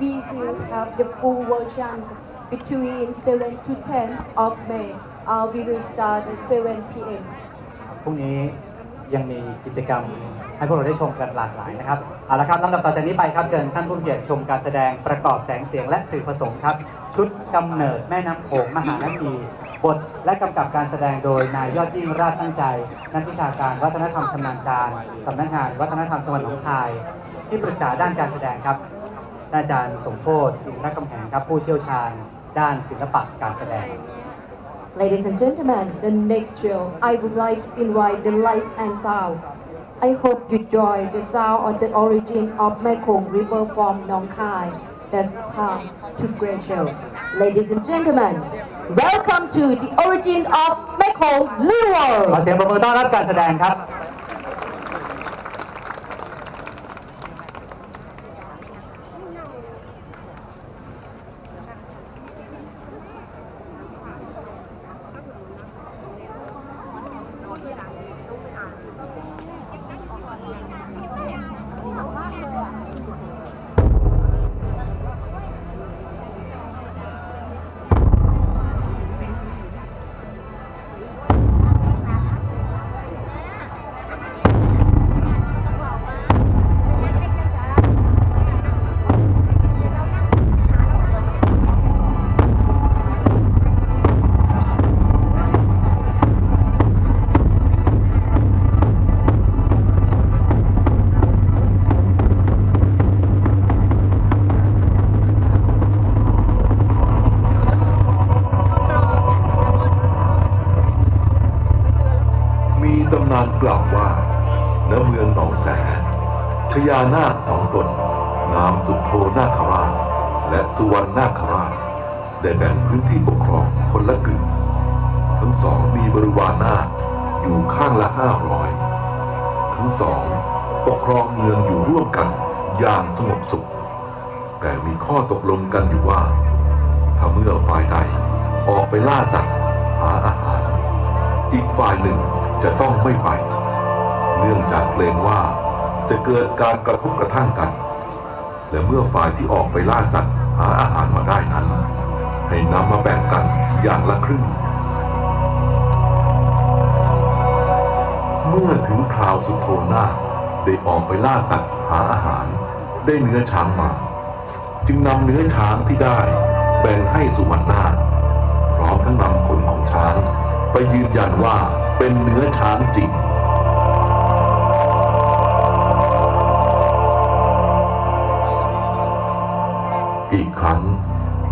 we will have the full version between 7 to 10 of May. Uh, we will start at 7 p.m. พรุ่งนี้ยังมีกิจกรรมให้พวกเราได้ชมกันหลากหลายนะครับ เอาละครับลำดับต่อจากนี้ไปครับ เชิญท่านผู้เกียรติชมการแสดงประกอบแสงเสียงและสื่อผสมครับ ชุดกำเนิดแม่น้ำโขงมหานาทีบทและกำกับการแสดงโดยนายยอดยิ่งราชตั้งใจ นักวิชาการวัฒนธรรมชำนาญการสำนักงานวัฒนธรรมจังหวัดหนองคาย ที่ปรึกษาด้านการแสดงครับ อาจารย์สมโพธิอินทรกำแหงครับผู้เชี่ยวชาญด้านศิลปะการแสดง Ladies and gentlemen, the next show, I would like to invite the lights and sound. I hope you enjoy the sound of the origin of Mekong River from Nong Khai. That's time to great show. Ladies and gentlemen, welcome to the origin of Mekong ขอ River. เสียงปรบมือต้อนรับการแสดงครับ ณเมืองหนองแสพญานาคสองตนนามสุโธนาคราช และสุวรรณนาคราชได้แบ่งพื้นที่ปกครองคนละกึ่งทั้งสองมีบริวารนาคอยู่ข้างละห้าร้อยทั้งสองปกครองเมืองอยู่ร่วมกันอย่างสงบสุข แต่มีข้อตกลงกันอยู่ว่า ถ้าเมื่อฝ่ายใดออกไปล่าสัตว์หาอาหาร อีกฝ่ายหนึ่งจะต้องไม่ไป เนื่องจากเกรงว่าจะเกิดการกระทบกระทั่งกัน และเมื่อฝ่ายที่ออกไปล่าสัตว์หาอาหารมาได้นั้น ให้นำมาแบ่งกันอย่างละครึ่ง เมื่อถึงคราวสุโธนาได้ออกไปล่าสัตว์หาอาหารได้เนื้อช้างมา จึงนำเนื้อช้างที่ได้แบ่งให้สุวรรณนาพร้อมทั้งนำขนของช้าง ไปยืนยันว่าเป็นเนื้อช้างจริง อีกครั้ง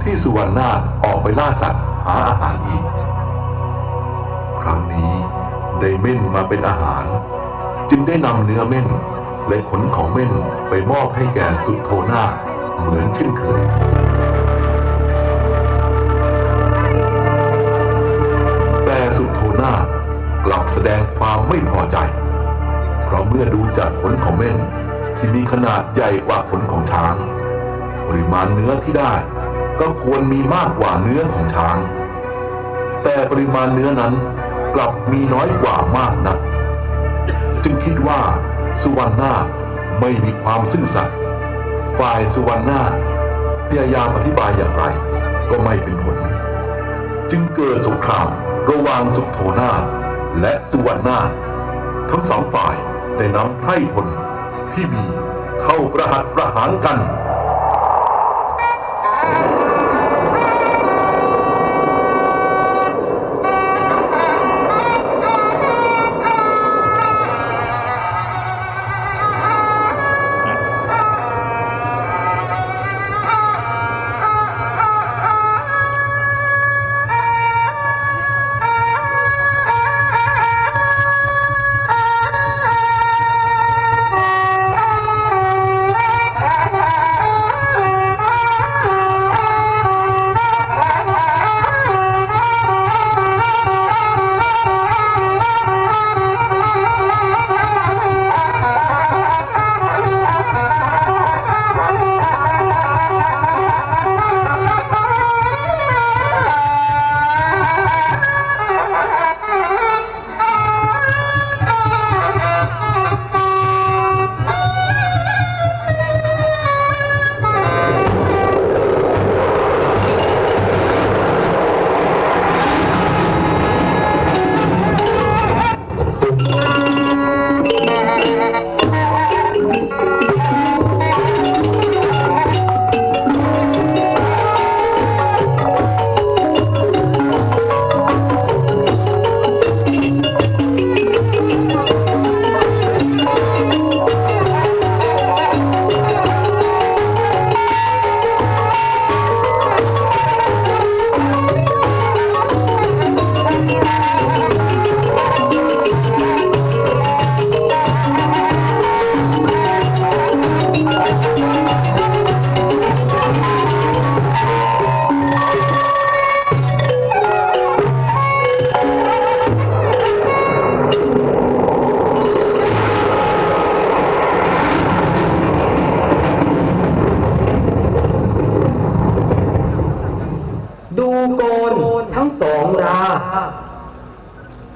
ที่สุวรรณนาคออกไปล่าสัตว์หาอาหารอีก ครั้งนี้ได้เม่นมาเป็นอาหาร จึงได้นำเนื้อเม่นและขนของเม่นไปมอบให้แก่สุโธนาเหมือนเช่นเคยแต่สุโธนากลับแสดงความไม่พอใจ เพราะเมื่อดูจากขนของเม่นที่มีขนาดใหญ่กว่าขนของช้าง ปริมาณเนื้อที่ได้ ก็ควรมีมากกว่าเนื้อของช้าง แต่ปริมาณเนื้อนั้นกลับมีน้อยกว่ามากนะักจึงคิดว่าสุวรรณาไม่มีความซื่อสัตย์ฝ่ายสุวรรณาพยายามอธิบายอย่างไร ก็ไม่เป็นผล จึงเกิดสงครามระหว่างสุโธนาและสุวรรณาทั้งสองฝ่ายได้นำไพร่พลที่มีเข้าประหัตประหารกัน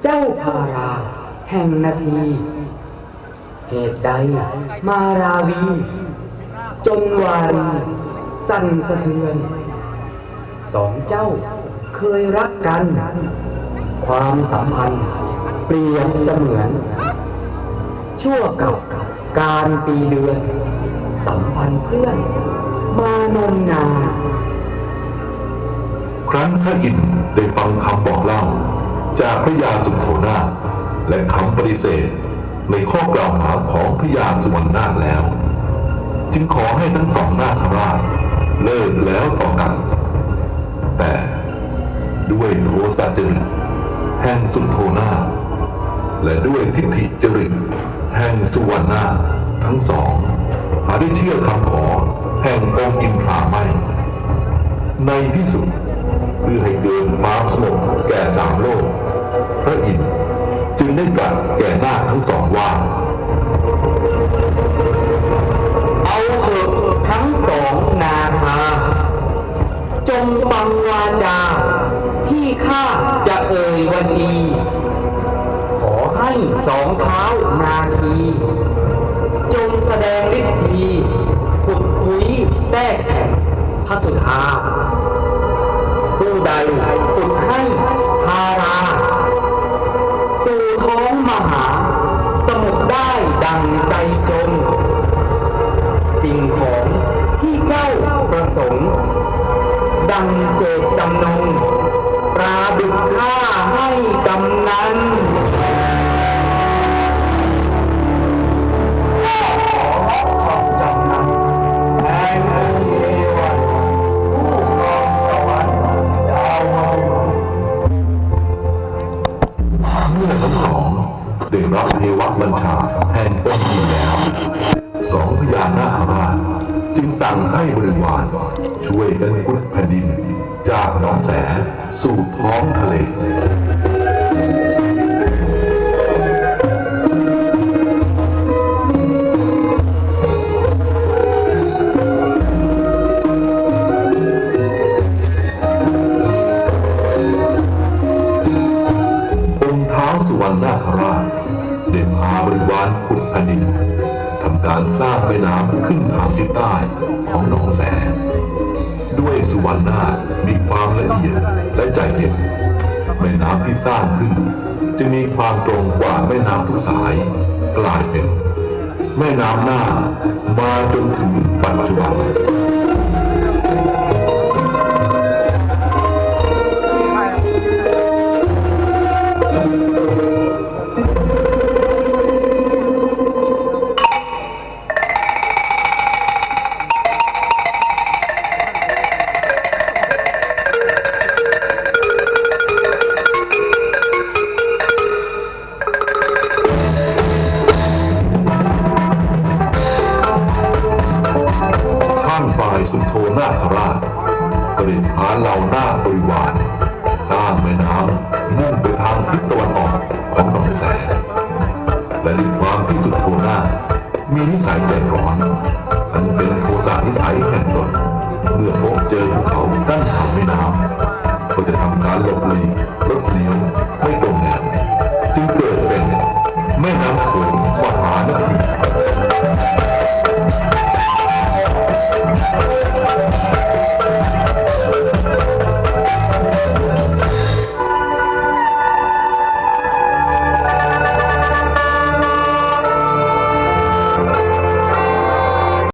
เจ้าพาราแห่งนาที เหตุใดมาราวีจนวารี สั่นสะเทือน สองเจ้าเคยรักกัน ความสัมพันธ์เปรียบเสมือน ชั่วกับการปีเดือน สัมพันธ์เพื่อน มานมนาน ครั้นพระอินทร์ได้ฟังคำบอกเล่า จากพระยาสุโธนาถและคำปฏิเสธ ในข้อกล่าวหาของพระยาสุวรรณนาถแล้ว จึงขอให้ทั้งสองนาคราชเลิกแล้วต่อกัน แต่ด้วยโทสะจริตแห่งสุโธนาถและด้วยทิฏฐิจริตแห่งสุวรรณนาถทั้งสองหาได้เชื่อคำขอแห่งองค์อินทราไม่ ในที่สุด เพื่อให้เกิดความสงบแก่สามโลก พระอินทร์จึงได้ตรัสแก่นาคทั้งสองว่า เอาเถอะทั้งสองนาคาจงฟังวาจา ที่ข้าจะเอ่ยวจี ขอให้สองเท้านาคี จงแสดงฤทธีขุดคุยแทรกแห่งพระสุธา ใดฝึกให้ทารา สั่งให้บริวารช่วยกันขุดแผ่นดิน จากหนองแสสู่ท้องทะเลองค์ท้าสุวรรณราชได้พาบริวารขุดแผ่นดิน การสร้างแม่น้ำขึ้นทางทิศใต้ของหนองแส ด้วยสุวรรณนามีความละเอียดและใจเย็นแม่น้ำที่สร้างขึ้น จะมีความตรงกว่าแม่น้ำทุกสายกลายเป็น แม่น้ำน่ามาจนถึงปัจจุบัน